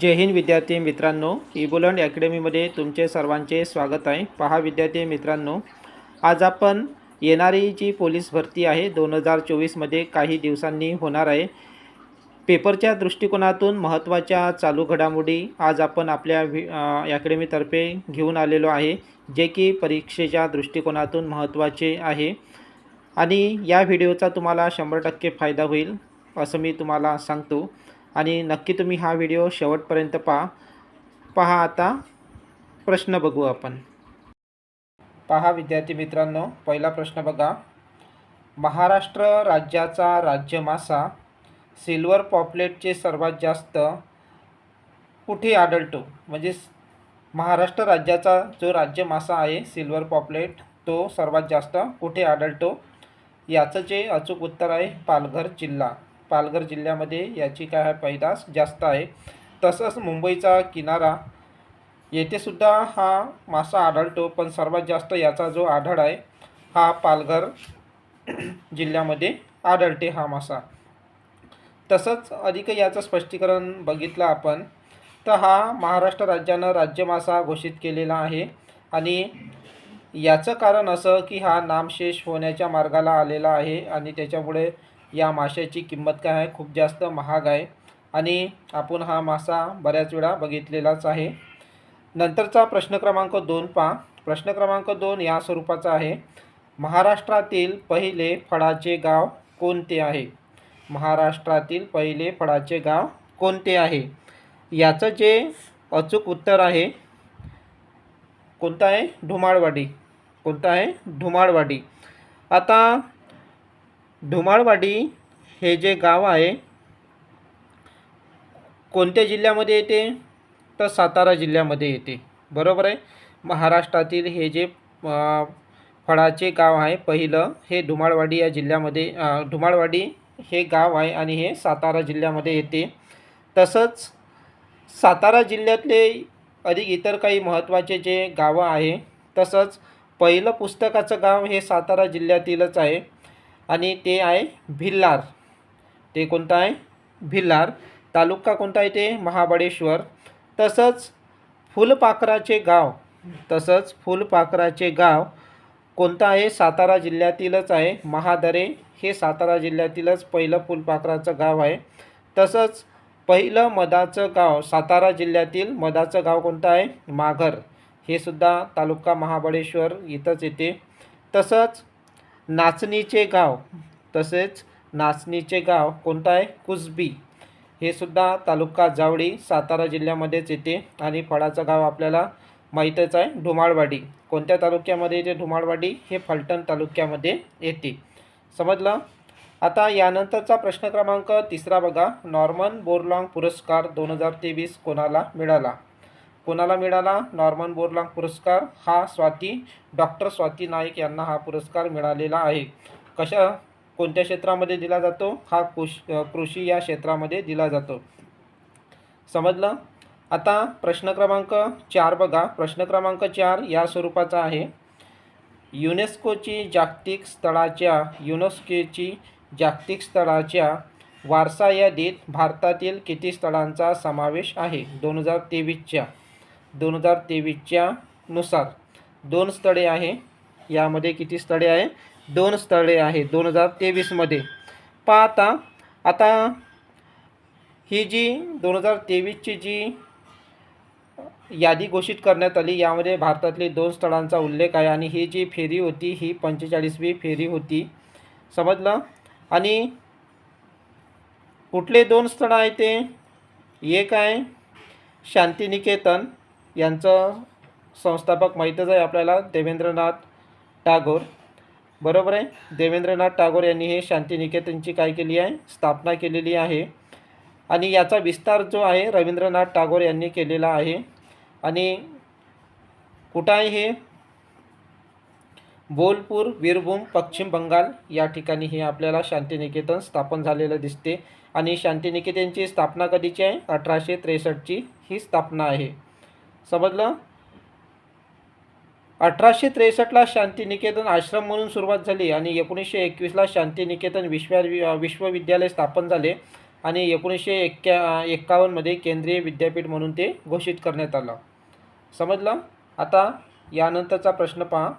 जय हिंद विद्यार्थी मित्रांनो इबोलंड अकॅडमीमध्ये तुमचे सर्वांचे स्वागत आहे. पहा विद्यार्थी मित्रांनो आज आपण येणारी जी पोलीस भरती आहे दोन हजार चोवीसमध्ये काही दिवसांनी होणार आहे. पेपरच्या दृष्टिकोनातून महत्त्वाच्या चालू घडामोडी आज आपण आपल्या वि अकॅडमीतर्फे घेऊन आलेलो आहे जे की परीक्षेच्या दृष्टिकोनातून महत्त्वाचे आहे. आणि या व्हिडिओचा तुम्हाला शंभर टक्के फायदा होईल असं मी तुम्हाला सांगतो. आणि नक्की तुम्ही हा व्हिडिओ शेवटपर्यंत पहा. पहा आता प्रश्न बघू आपण. पहा विद्यार्थी मित्रांनो पहिला प्रश्न बघा. महाराष्ट्र राज्याचा राज्य मासा सिल्वर पॉपलेटचे सर्वात जास्त कुठे आढळतो? म्हणजे महाराष्ट्र राज्याचा जो राज्य मासा आहे सिल्वर पॉपलेट तो सर्वात जास्त कुठे आढळतो? याचं जे अचूक उत्तर आहे पालघर जिल्हा. पालघर जिल्ह्यामध्ये याची काय पैदास जास्त आहे. तसंच मुंबईचा किनारा येथे सुद्धा हा मासा आढळतो पण सर्वात जास्त याचा जो आढळ आहे हा पालघर जिल्ह्यामध्ये आढळते हा मासा. तसंच अधिक याचं स्पष्टीकरण बघितलं आपण तर हा महाराष्ट्र राज्यानं राज्य मासा घोषित केलेला आहे आणि याचं कारण असं की हा नामशेष होण्याच्या मार्गाला आलेला आहे आणि त्याच्यामुळे या माशाची किंमत काय आहे? खूप जास्त महाग आहे. आणि आपण हा मासा बऱ्याच वेळा बघितलेलाच आहे. नंतरचा प्रश्न क्रमांक दोन पहा. प्रश्न क्रमांक दोन या स्वरूपाचा आहे. महाराष्ट्रातील पहिले फळाचे गाव कोणते आहे? महाराष्ट्रातील पहिले फळाचे गाव कोणते आहे? याचं जे अचूक उत्तर आहे कोणतं आहे? धुमाळवाडी. कोणतं आहे? धुमाळवाडी. आता धुमाळवाडी हे जे गाव आहे कोणत्या जिल्ह्यामध्ये येते? तर सातारा जिल्ह्यामध्ये येते. बरोबर आहे? महाराष्ट्रातील हे जे फळाचे गाव आहे पहिलं हे धुमाळवाडी या जिल्ह्यामध्ये धुमाळवाडी हे गाव आहे आणि हे सातारा जिल्ह्यामध्ये येते. तसंच सातारा जिल्ह्यातले अधिक इतर काही महत्त्वाचे जे गावं आहे तसंच पहिलं पुस्तकाचं गाव हे सातारा जिल्ह्यातीलच आहे. आणि ते आहे भिल्लार. ते कोणतं आहे? भिल्लार. तालुका कोणता आहे ते? महाबळेश्वर. तसंच फुलपाखराचे गाव तसंच फुलपाखराचे गाव कोणतं आहे? सातारा जिल्ह्यातीलच आहे. महादरे हे सातारा जिल्ह्यातीलच पहिलं फुलपाखराचं गाव आहे. तसंच पहिलं मधाचं गाव सातारा जिल्ह्यातील मधाचं गाव कोणतं आहे? माघर. हे सुद्धा तालुका महाबळेश्वर इथंच येते. तसंच नाचणीचे गाव. तसेच नाचणीचे गाव कोणतं आहे कुसबी. हे सुद्धा तालुका जावळी सातारा जिल्ह्यामध्येच येते आणि फळाचं गाव आपल्याला माहीतच आहे धुमाळवाडी कोणत्या तालुक्यामध्ये येते धुमाळवाडी हे फलटण तालुक्यामध्ये येते. समजलं? आता यानंतरचा प्रश्न क्रमांक तिसरा बघा. नॉर्मन बोरलॉंग पुरस्कार दोन हजार तेवीस कोणाला मिळाला? कोणाला मिळाला? नॉर्मन बोरलॉंग पुरस्कार. हा स्वाती डॉक्टर स्वाती नाईक यांना हा पुरस्कार मिळालेला आहे. कशा कोणत्या क्षेत्रामध्ये दिला जातो? हा कुश कृषी या क्षेत्रामध्ये दिला जातो. समजलं? आता प्रश्न क्रमांक चार बघा. प्रश्न क्रमांक चार या स्वरूपाचा आहे. युनेस्कोची जागतिक स्थळाच्या युनेस्कोची जागतिक स्थळाच्या वारसा यादीत भारतातील किती स्थळांचा समावेश आहे? दोन हजार तेवीसच्या. दोन हजार तेवीसच्या नुसार. दोन स्थळे आहे. यामध्ये किती स्थळे आहे? दोन स्थळे आहे दोन हजार तेवीसमध्ये. पाहता आता ही जी दोन हजार तेवीसची जी यादी घोषित करण्यात आली यामध्ये भारतातली दोन स्थळांचा उल्लेख आहे आणि ही जी फेरी होती ही पंचेचाळीसवी फेरी होती. समजलं? आणि कुठले दोन स्थळं आहे ते? एक आहे शांतिनिकेतन यांचं संस्थापक माहीतच आहे आपल्याला देवेंद्रनाथ टागोर. बरोबर आहे? देवेंद्रनाथ टागोर यांनी हे शांतिनिकेतनची काय केली आहे? स्थापना केलेली आहे. आणि याचा विस्तार जो आहे रवींद्रनाथ टागोर यांनी केलेला आहे. आणि कुठं आहे हे? बोलपूर वीरभूम पश्चिम बंगाल या ठिकाणी हे आपल्याला शांतिनिकेतन स्थापन झालेलं दिसते. आणि शांतिनिकेतनची स्थापना कधीची आहे? अठराशे त्रेसष्टची ही स्थापना आहे. समजलं? अठराशे त्रेसष्टला शांतिनिकेतन आश्रम म्हणून सुरुवात झाली आणि एकोणीसशे एकवीसला शांतिनिकेतन विश्व विश्वविद्यालय स्थापन झाले आणि एकोणीसशे एक्क्या एक्कावन्नमध्ये केंद्रीय विद्यापीठ म्हणून ते घोषित करण्यात आलं. समजलं? आता यानंतरचा प्रश्न पहा.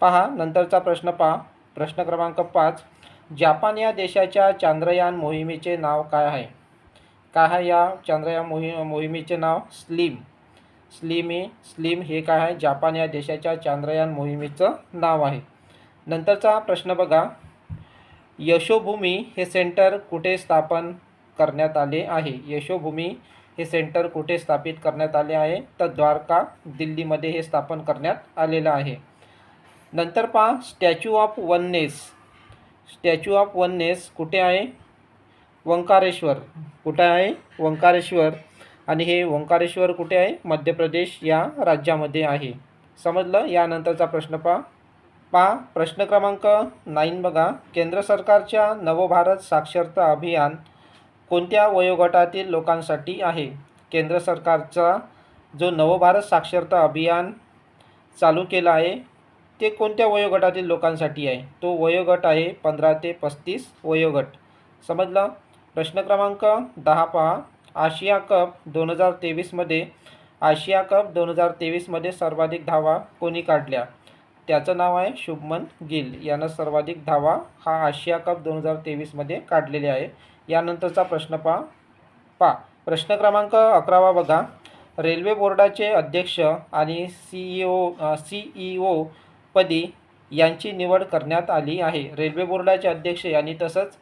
पहा नंतरचा प्रश्न पहा. प्रश्न क्रमांक पाच. जापान या देशाच्या चांद्रयान मोहिमेचे नाव काय आहे? काय आहे या चांद्रयान मोहि मोहिमेचे नाव? स्लीम. स्लिम हे स्लीम हे काय आहे? जापान या देशाच्या चांद्रयान मोहिमेचं नाव आहे. नंतरचा प्रश्न बघा. यशोभूमी हे सेंटर कुठे स्थापन करण्यात आले आहे? यशोभूमी हे सेंटर कुठे स्थापित करण्यात आले आहे? तर द्वारका दिल्लीमध्ये हे स्थापन करण्यात आलेलं आहे. नंतर पहा. Statue of oneness. Statue of oneness कुठे आहे? वंकारेश्वर. कुठे आहे? वंकारेश्वर. आणि हे ओंकारेश्वर कुठे आहे? मध्य प्रदेश या राज्यामध्ये आहे. समजलं? यानंतरचा प्रश्न पहा. पहा प्रश्न क्रमांक नाईन बघा. केंद्र सरकारच्या नवभारत साक्षरता अभियान कोणत्या वयोगटातील लोकांसाठी आहे? केंद्र सरकारचा जो नवभारत साक्षरता अभियान चालू केला आहे ते कोणत्या वयोगटातील लोकांसाठी आहे? तो वयोगट आहे पंधरा ते पस्तीस वयोगट. समजलं? प्रश्न क्रमांक दहा पहा. आशिया कप दोन हजार तेवीसमध्ये आशिया कप दोन हजार तेवीसमध्ये सर्वाधिक धावा कोणी काढल्या? त्याचं नाव आहे शुभमन गिल. यानं सर्वाधिक धावा हा आशिया कप दोन हजार तेवीसमध्ये काढलेले आहे. यानंतरचा प्रश्न पहा. पा. प्रश्न क्रमांक अकरावा बघा. रेल्वे बोर्डाचे अध्यक्ष आणि C E O C E O पदी यांची निवड करण्यात आली आहे. रेल्वे बोर्डाचे अध्यक्ष आणि तसंच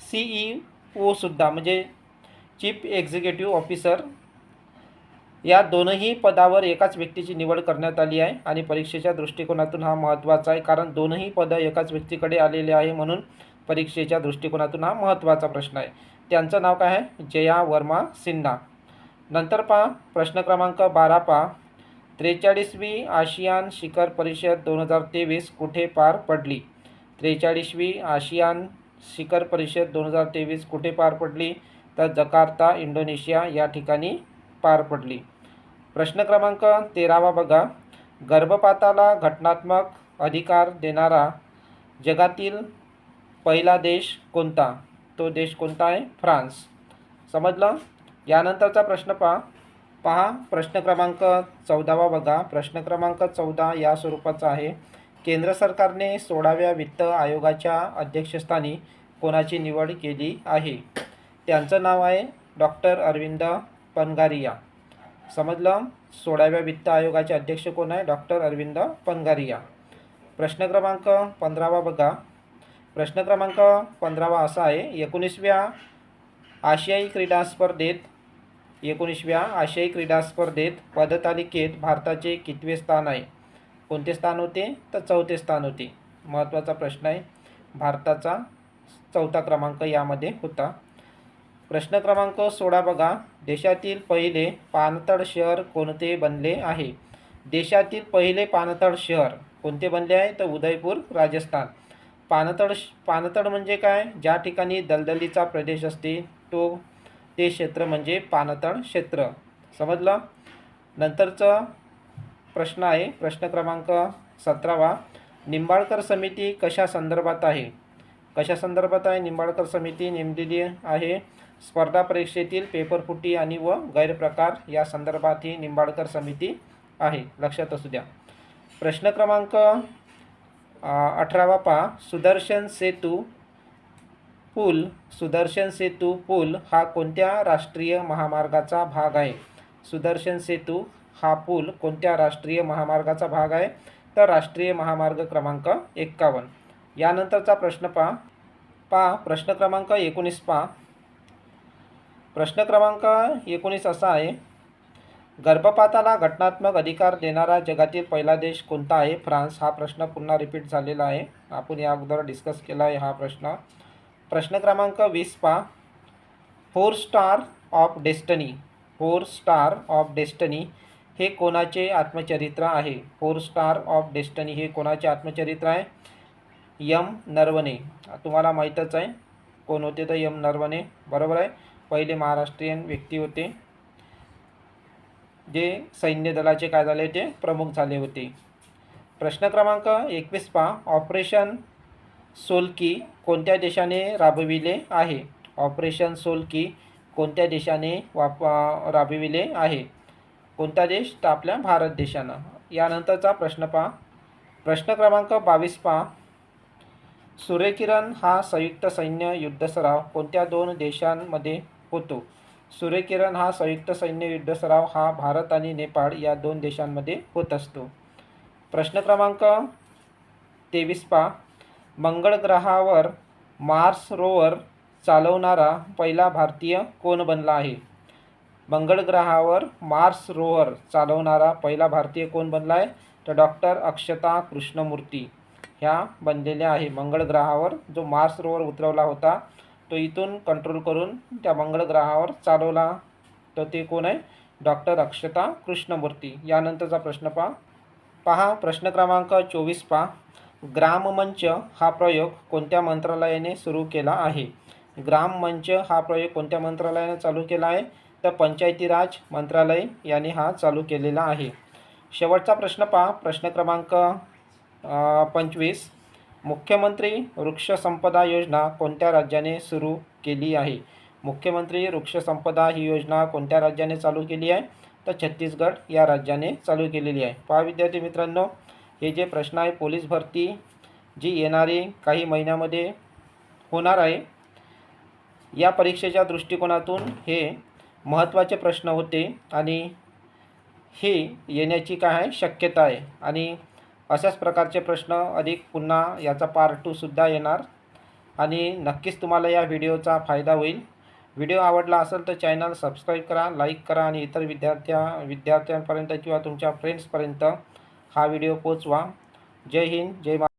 सी ई ओसुद्धा म्हणजे चीफ एक्झिक्युटिव्ह ऑफिसर. या दोनही पदावर एकाच व्यक्तीची निवड करण्यात आली आहे आणि परीक्षेच्या दृष्टिकोनातून हा महत्त्वाचा आहे कारण दोनही पदं एकाच व्यक्तीकडे आलेले आहे म्हणून परीक्षेच्या दृष्टिकोनातून हा महत्त्वाचा प्रश्न आहे. त्यांचं नाव काय आहे? जया वर्मा सिन्हा. नंतर पहा प्रश्न क्रमांक बारा पहा. त्रेचाळीसवी आशियान शिखर परिषद दोन हजार तेवीस कुठे पार पडली? त्रेचाळीसवी आशियान शिखर परिषद दोन हजार तेवीस कुठे पार पडली? तर जकार्ता इंडोनेशिया या ठिकाणी पार पडली. प्रश्न क्रमांक तेरावा बघा. गर्भपाताला घटनात्मक अधिकार देणारा जगातील पहिला देश कोणता? तो देश कोणता आहे? फ्रान्स. समजलं? यानंतरचा प्रश्न पहा. पहा प्रश्न क्रमांक चौदावा बघा. प्रश्न क्रमांक चौदा या स्वरूपाचा आहे. केंद्र सरकारने सोळाव्या वित्त आयोगाच्या अध्यक्षस्थानी कोणाची निवड केली आहे? त्यांचं नाव आहे डॉक्टर अरविंद पनगारिया. समजलं? सोळाव्या वित्त आयोगाचे अध्यक्ष कोण आहे? डॉक्टर अरविंद पनगारिया. प्रश्न क्रमांक पंधरावा बघा. प्रश्न क्रमांक पंधरावा असा आहे. एकोणीसव्या आशियाई क्रीडा स्पर्धेत एकोणीसव्या आशियाई क्रीडा स्पर्धेत पदतालिकेत भारताचे कितवे स्थान आहे? कोणते स्थान होते? तर चौथे स्थान होते. महत्त्वाचा प्रश्न आहे. भारताचा चौथा क्रमांक यामध्ये होता. प्रश्न क्रमांक सोळा बघा. देशातील पहिले पाणतळ शहर कोणते बनले आहे? देशातील पहिले पाणतळ शहर कोणते बनले आहे? तर उदयपूर राजस्थान. पाणतळ पाणतळ म्हणजे काय? ज्या ठिकाणी दलदलीचा प्रदेश असते तो ते क्षेत्र म्हणजे पाणतळ क्षेत्र. समजलं? नंतरचं प्रश्न आहे. प्रश्न क्रमांक सतरावा. निंबाळकर समिती कशा संदर्भात आहे? कशा संदर्भात आहे? निंबाळकर समिती नेमलेली आहे. स्पर्धा परीक्षेतील पेपरफुटी आणि व गैरप्रकार या संदर्भात ही निंबाळकर समिती आहे. लक्षात असू द्या. प्रश्न क्रमांक अठरावा पहा सुदर्शन सेतू पूल. सुदर्शन सेतू पूल हा कोणत्या राष्ट्रीय महामार्गाचा भाग आहे? सुदर्शन सेतू हा पूल कोणत्या राष्ट्रीय महामार्गाचा भाग आहे? तर राष्ट्रीय महामार्ग क्रमांक एक्कावन्न. यानंतरचा प्रश्न पहा पहा प्रश्न क्रमांक एकोणीस पहा प्रश्न क्रमांक एकोणीस असा आहे गर्भपाताला घटनात्मक अधिकार देणारा जगातील पहिला देश कोणता आहे? फ्रान्स. हा प्रश्न पुन्हा रिपीट झालेला आहे. आपण या अगोदर डिस्कस केला आहे हा प्रश्न. प्रश्न क्रमांक वीस पा four star of destiny. Four star of destiny हे कोणाचे आत्मचरित्र आहे? फोर स्टार ऑफ डेस्टनी हे कोणाचे आत्मचरित्र आहे? यम नरवणे. तुम्हाला माहीतच आहे. कोण होते तर यम नरवणे? बरोबर आहे? पहिले महाराष्ट्रीयन व्यक्ती होते. जे सैन्य दलाचे काय झाले होते? प्रमुख झाले होते. प्रश्न क्रमांक एकवीस पहा. ऑपरेशन सोलकी कोणत्या देशाने राबविले आहे? ऑपरेशन सोलकी कोणत्या देशाने वाप राबविले आहे? कोणता देश? तर आपल्या भारत देशानं. यानंतरचा प्रश्न पहा. प्रश्न क्रमांक बावीस पहा. सूर्यकिरण हा संयुक्त सैन्य युद्ध सराव कोणत्या दोन देशांमध्ये होतो. सूर्यकिरण हा संयुक्त सैन्य युद्ध सराव हा भारत आणि नेपाळ या दोन देशांमध्ये होत असतो. प्रश्न क्रमांक तेवीस पा मंगळ ग्रहावर मार्स रोवर चालवणारा पहिला भारतीय कोण बनला आहे? मंगळ ग्रहावर मार्स रोवर चालवणारा पहिला भारतीय कोण बनला आहे? तर डॉक्टर अक्षता कृष्णमूर्ती ह्या बनलेल्या आहे. मंगळ ग्रहावर जो मार्स रोवर उतरवला होता तो इथून कंट्रोल करून त्या मंगळ ग्रहावर चालवला. तर ते कोण आहे? डॉक्टर अक्षता कृष्णमूर्ती. यानंतरचा प्रश्न पहा. पहा प्रश्न क्रमांक चोवीस पहा. ग्राममंच हा प्रयोग कोणत्या मंत्रालयाने सुरू केला आहे? ग्राममंच हा प्रयोग कोणत्या मंत्रालयाने चालू केला आहे? तर पंचायती राज मंत्रालय यांनी हा चालू केलेला आहे. शेवटचा प्रश्न पहा. प्रश्न क्रमांक पंचवीस. मुख्यमंत्री वृक्ष संपदा योजना कोणत्या राज्याने सुरू केली आहे? मुख्यमंत्री वृक्ष संपदा ही योजना कोणत्या राज्याने चालू केली आहे? तर छत्तीसगड या राज्याने चालू केलेली आहे. पहा विद्यार्थी मित्रांनो हे जे प्रश्न आहे पोलीस भरती जी येणारी काही महिन्यामध्ये होणार आहे या परीक्षेच्या दृष्टिकोनातून हे महत्त्वाचे प्रश्न होते आणि हे येण्याची काय आहे? शक्यता आहे. आणि अशाच प्रकारचे प्रश्न अधिक पुन्हा याचा पार्ट टूसुद्धा येणार. आणि नक्कीच तुम्हाला या व्हिडिओचा फायदा होईल. व्हिडिओ आवडला असेल तर चॅनल सबस्क्राईब करा लाईक करा आणि इतर विद्यार्थ्या विद्यार्थ्यांपर्यंत किंवा तुमच्या फ्रेंड्सपर्यंत हा व्हिडिओ पोचवा जय हिंद जय मा